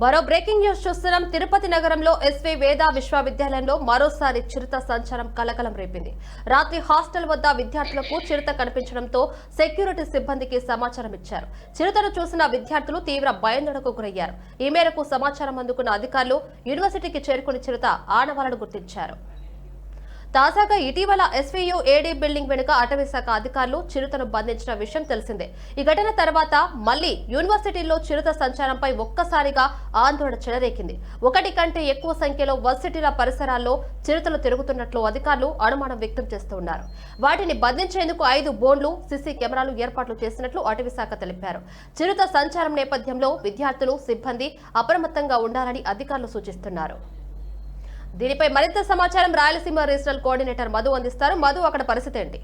మరో breaking news చూస్తున్నాం. తిరుపతి నగరంలో ఎస్వి వేద విశ్వవిద్యాలయంలో మరోసారి చిరుత సంచారం కలకలం రేపింది. రాత్రి హాస్టల్ వద్ద విద్యార్థులకు చిరుత కనిపించడంతో సెక్యూరిటీ సిబ్బందికి సమాచారం ఇచ్చారు. చిరుతను చూసిన విద్యార్థులు తీవ్ర భయందడకు గురయ్యారు. ఈ మేరకు సమాచారం అందుకున్న అధికారులు యూనివర్సిటీకి చేరుకుని చిరుత ఆడవాలను గుర్తించారు. తాజాగా ఇటీవల ఎస్వీయూ ఏడీ బిల్డింగ్ వెనుక అటవీ శాఖ అధికారులు చిరుతను బంధించిన విషయం తెలిసిందే. ఈ ఘటన తర్వాత మళ్ళీ యూనివర్సిటీల్లో చిరుత సంచారంపై ఒక్కసారిగా ఆందోళన చెలరేకింది ఒకటి కంటే ఎక్కువ సంఖ్యలో వర్సిటీల పరిసరాల్లో చిరుతలు తిరుగుతున్నట్లు అధికారులు అనుమానం వ్యక్తం చేస్తున్నారు వాటిని బంధించేందుకు ఐదు బోన్లు సీసీ కెమెరాలు ఏర్పాట్లు చేసినట్లు అటవీ శాఖ తెలిపారు. చిరుత సంచారం నేపథ్యంలో విద్యార్థులు సిబ్బంది అప్రమత్తంగా ఉండాలని అధికారులు సూచిస్తున్నారు. దీనిపై మరింత సమాచారం రాయలసీమ రీజనల్ కోఆర్డినేటర్ మధు అందిస్తారు. మధు అక్కడ పరిస్థితి ఏంటి?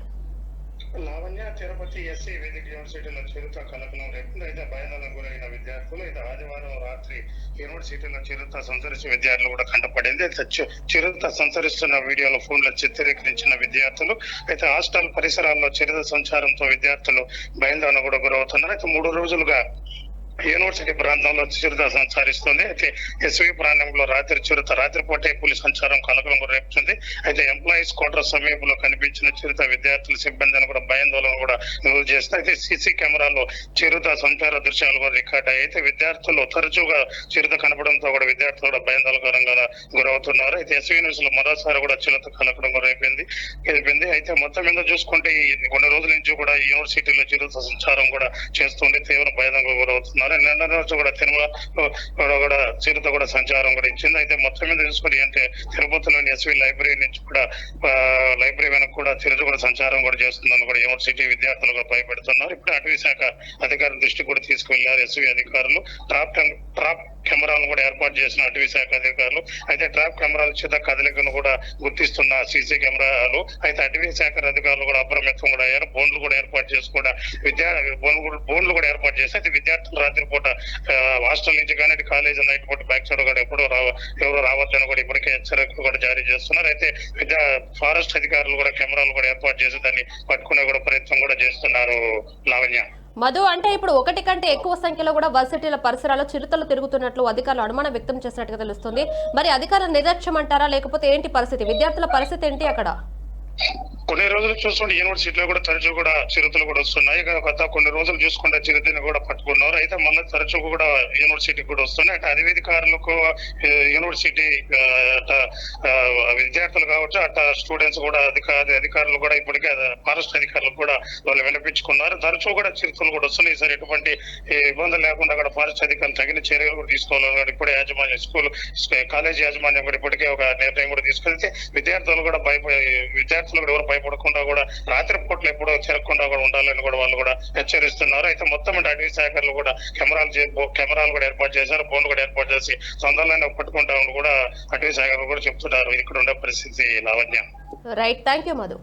లావణ్య తిరుపతి ఎస్సీ వేదిక యూనివర్సిటీలో చిరుత కలకలం రేపు అయితే భయాలకు గురైన విద్యార్థులు అయితే ఆదివారం రాత్రి యూనివర్సిటీలో చిరుత సంచరించిన విద్యార్థులు కూడా కంటపడింది. అయితే చిరుత సంచరిస్తున్న వీడియోలో ఫోన్లో చిత్రీకరించిన విద్యార్థులు అయితే హాస్టల్ పరిసరాల్లో చిరుత సంచారంతో విద్యార్థులు బయలుదేరణ కూడా గురవుతున్నారు. అయితే మూడు రోజులుగా యూనివర్సిటీ ప్రాంతంలో చిరుత సంచరిస్తుంది. అయితే ఎస్వి ప్రాంతంలో రాత్రి చిరుత రాత్రిపూటే పులి సంచారం కలకలం రేపుతుంది. అయితే ఎంప్లాయీస్ క్వార్టర్ సమీపంలో కనిపించిన చిరుత విద్యార్థుల సిబ్బందిని కూడా భయాందోళన కూడా నిలువ చేస్తుంది అయితే సీసీ కెమెరాలో చిరుత సంచార దృశ్యాలు కూడా రికార్డ్ అయ్యాయి. అయితే విద్యార్థులు తరచుగా చిరుత కనపడంతో కూడా విద్యార్థులు కూడా భయాందోళనకరంగా గురవుతున్నారు. అయితే ఎస్వి న్యూస్లో మరోసారి కూడా చిరుత కలకడం రేపింది రేపింది. అయితే మొత్తం మీద చూసుకుంటే కొన్ని రోజుల నుంచి కూడా యూనివర్సిటీలో చిరుత సంచారం కూడా చేస్తుంది తీవ్ర భయాందోళనకు గురవుతున్నారు. నిన్న రోజు కూడా తిరుమల కూడా చిరుత కూడా సంచారం కూడా ఇచ్చింది. అయితే మొత్తం మీద చూసుకుని అంటే తిరుపతిలోని ఎస్వి లైబ్రరీ నుంచి కూడా లైబ్రరీ వెనక కూడా చిరుత కూడా సంచారం కూడా చేస్తుందని కూడా యూనివర్సిటీ విద్యార్థులు కూడా భయపెడుతున్నారు. ఇప్పుడు అటవీ శాఖ అధికారుల దృష్టి కూడా తీసుకువెళ్ళారు ఎస్వి అధికారులు. ట్రాప్ ట్రాప్ కెమెరాలను కూడా ఏర్పాటు చేసిన అటవీ శాఖ అధికారులు. అయితే ట్రాప్ కెమెరాల చేత కదలికను కూడా గుర్తిస్తున్న సీసీ కెమెరాలు. అయితే అటవీ శాఖ అధికారులు కూడా అప్రమత్తం కూడా అయ్యారు. బోన్లు కూడా ఏర్పాటు చేసి కూడా విద్యా బోన్లు కూడా- బోన్లు కూడా ఏర్పాటు చేసి అయితే విద్యార్థులు రాత్రిపూట హాస్టల్ నుంచి కానీ కాలేజ్ నైట్ పూట బ్యాక్ సైడ్ కూడా ఎప్పుడు రావ ఎవరు రావద్దని కూడా ఇప్పటికే హెచ్చరికలు కూడా జారీ చేస్తున్నారు. అయితే విద్యా ఫారెస్ట్ అధికారులు కూడా కెమెరాలు కూడా ఏర్పాటు చేసి దాన్ని పట్టుకునే కూడా ప్రయత్నం కూడా చేస్తున్నారు లావణ్య. మధు అంటే ఇప్పుడు ఒకటి కంటే ఎక్కువ సంఖ్యలో కూడా వర్సిటీల పరిసరాల్లో చిరుతలు తిరుగుతున్నట్లు అధికారులు అనుమానం వ్యక్తం చేసినట్టుగా తెలుస్తుంది. మరి అధికారుల నిర్లక్ష్యం అంటారా లేకపోతే ఏంటి పరిస్థితి? విద్యార్థుల పరిస్థితి ఏంటి అక్కడ? కొన్ని రోజులు చూస్తుంటే యూనివర్సిటీలో కూడా తరచూ కూడా చిరుతలు కూడా వస్తున్నాయి. గత కొన్ని రోజులు చూసుకుంటే చిరుతని కూడా పట్టుకున్నారు. అయితే మళ్ళీ తరచూ కూడా యూనివర్సిటీ కూడా వస్తున్నాయి. అంటే అధికారులకు యూనివర్సిటీ విద్యార్థులు కావచ్చు అట్ట స్టూడెంట్స్ కూడా అధికారి అధికారులు కూడా ఇప్పటికే ఫారెస్ట్ అధికారులు కూడా వాళ్ళు వినిపించుకున్నారు. తరచూ కూడా చిరుతలు కూడా వస్తున్నాయి. సరే ఎటువంటి ఇబ్బందులు ఇబ్బంది లేకుండా కూడా ఫారెస్ట్ అధికారులు తగిన చర్యలు కూడా తీసుకోవాలి ఇప్పుడే యాజమాన్యం స్కూల్ కాలేజీ యాజమాన్యం కూడా ఇప్పటికే ఒక నిర్ణయం కూడా తీసుకెళ్తే విద్యార్థులు కూడా భయపడి విద్యార్థులు కూడా ఎవరు భయపడకుండా కూడా రాత్రి పూటలు ఎప్పుడో తిరగకుండా కూడా ఉండాలని కూడా వాళ్ళు కూడా హెచ్చరిస్తున్నారు. అయితే మొత్తం అటవీ శాఖలు కూడా కెమెరాలు కెమెరాలు కూడా ఏర్పాటు చేశారు ఫోన్లు కూడా ఏర్పాటు చేసి తొందరలోనే పట్టుకుంటామని కూడా అటవీ శాఖలు కూడా చెప్తున్నారు. ఇక్కడ ఉండే పరిస్థితి Lavanya. Right thank you Madhu.